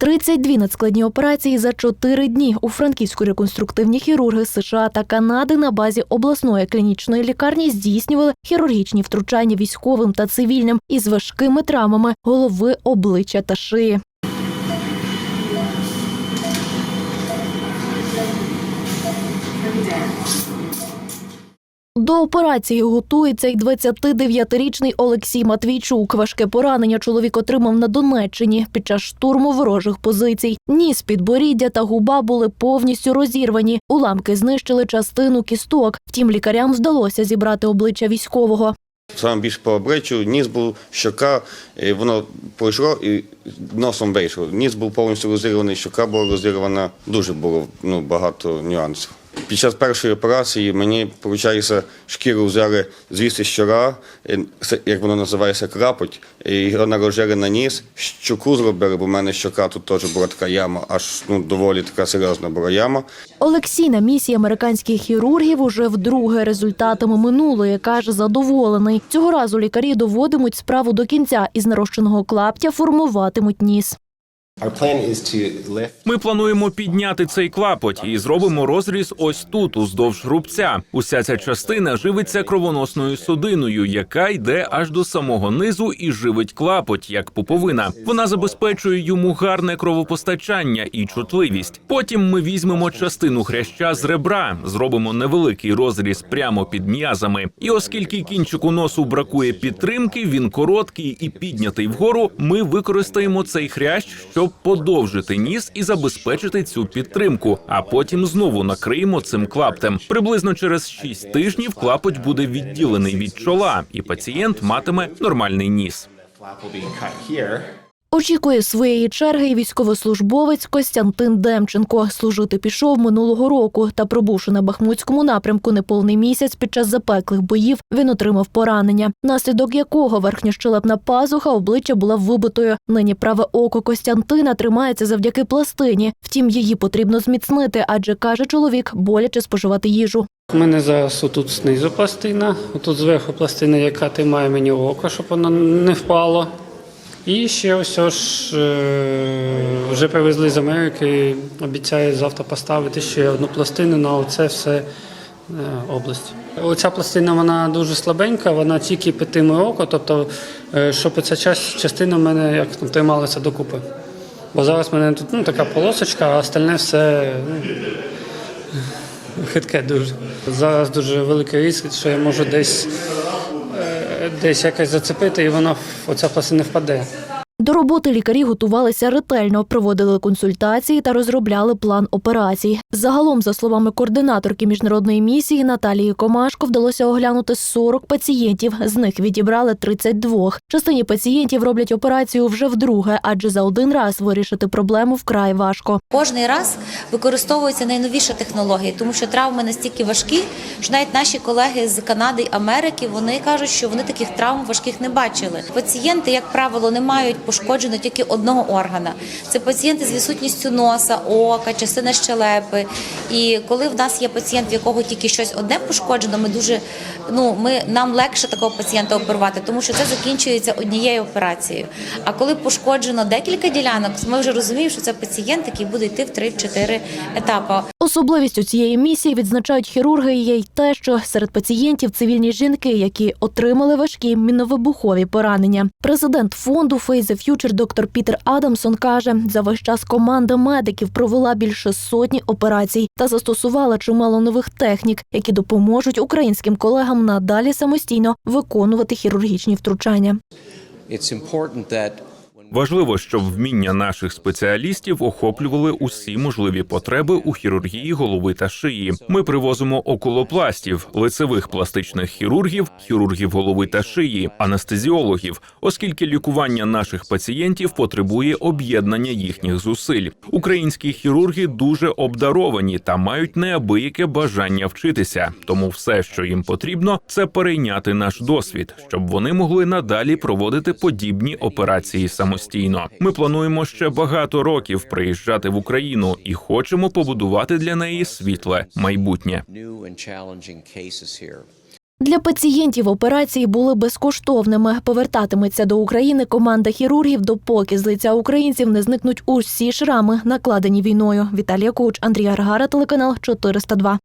32 надскладні операції за 4 дні у франківську реконструктивні хірурги США та Канади на базі обласної клінічної лікарні здійснювали хірургічні втручання військовим та цивільним із важкими травмами голови, обличчя та шиї. До операції готується й 29-річний Олексій Матвійчук. Важке поранення чоловік отримав на Донеччині під час штурму ворожих позицій. Ніс, підборіддя та губа були повністю розірвані. Уламки знищили частину кісток. Втім, лікарям вдалося зібрати обличчя військового. Саме більше по обличчю, ніс був щока, воно пройшло і носом вийшло. Ніс був повністю розірваний, щока була розірвана, дуже було ну, багато нюансів. Під час першої операції мені, виходить, шкіру взяли звідси щора, як воно називається, крапоть, і його наложили на ніс, щоку зробили, бо в мене щока тут теж була така яма, аж ну, доволі така серйозна була яма. Олексій на місії американських хірургів уже вдруге результатами минулої каже задоволений. Цього разу лікарі доводимуть справу до кінця і з нарощеного клаптя формуватимуть ніс. Ми плануємо підняти цей клапоть і зробимо розріз ось тут, уздовж рубця. Уся ця частина живиться кровоносною судиною, яка йде аж до самого низу і живить клапоть, як пуповина. Вона забезпечує йому гарне кровопостачання і чутливість. Потім ми візьмемо частину хряща з ребра, зробимо невеликий розріз прямо під м'язами. І оскільки кінчику носу бракує підтримки, він короткий і піднятий вгору. Ми використаємо цей хрящ, щоб подовжити ніс і забезпечити цю підтримку. А потім знову накриємо цим клаптем. Приблизно через 6 тижнів клапоть буде відділений від чола, і пацієнт матиме нормальний ніс. Очікує своєї черги і військовослужбовець Костянтин Демченко. Служити пішов минулого року та, пробувши на Бахмутському напрямку неповний місяць під час запеклих боїв, він отримав поранення, наслідок якого верхньощелепна пазуха обличчя була вибитою. Нині праве око Костянтина тримається завдяки пластині. Втім, її потрібно зміцнити, адже каже чоловік, боляче споживати їжу. У мене зараз отут знизу пластина, отут зверху пластина, яка тримає мені око, щоб воно не впало. І ще ось ж е, вже привезли з Америки, обіцяю завтра поставити ще одну пластину на оце все е, область. Оця пластина вона дуже слабенька, вона тільки підтримує око, тобто, е, щоб ця час- частина в мене як трималася докупи. Бо зараз в мене тут ну, така полосочка, а остальне все ну, хитке дуже. Зараз дуже великий ризик, що я можу десь, десь якось зацепити, і воно оця пластина впаде. До роботи лікарі готувалися ретельно, проводили консультації та розробляли план операцій. Загалом, за словами координаторки міжнародної місії Наталії Комашко, вдалося оглянути 40 пацієнтів. З них відібрали 32. Частині пацієнтів роблять операцію вже вдруге, адже за один раз вирішити проблему вкрай важко. Кожний раз використовуються найновіші технології, тому що травми настільки важкі, що навіть наші колеги з Канади і Америки вони кажуть, що вони таких травм важких не бачили. Пацієнти, як правило, не мають пошкоджено тільки одного органа. Це пацієнти з відсутністю носа, ока, частина щелепи. І коли в нас є пацієнт, в якого тільки щось одне пошкоджено, ми дуже ну ми нам легше такого пацієнта оперувати, тому що це закінчується однією операцією. А коли пошкоджено декілька ділянок, ми вже розуміємо, що це пацієнт, який буде йти в 3-4 етапи. Особливістю цієї місії відзначають хірурги є й те, що серед пацієнтів цивільні жінки, які отримали важкі міновибухові поранення. Президент фонду Face the доктор Пітер Адамсон каже, за весь час команда медиків провела більше сотні операцій та застосувала чимало нових технік, які допоможуть українським колегам надалі самостійно виконувати хірургічні втручання. It's important that Важливо, щоб вміння наших спеціалістів охоплювали усі можливі потреби у хірургії голови та шиї. Ми привозимо окулопластів, лицевих пластичних хірургів, хірургів голови та шиї, анестезіологів, оскільки лікування наших пацієнтів потребує об'єднання їхніх зусиль. Українські хірурги дуже обдаровані та мають неабияке бажання вчитися. Тому все, що їм потрібно, це перейняти наш досвід, щоб вони могли надалі проводити подібні операції самостійно. Ми плануємо ще багато років приїжджати в Україну і хочемо побудувати для неї світле майбутнє. Для пацієнтів операції були безкоштовними. Повертатиметься до України команда хірургів, допоки з лиця українців не зникнуть усі шрами, накладені війною. Віталія Куч, Андрій Аргара, телеканал 402.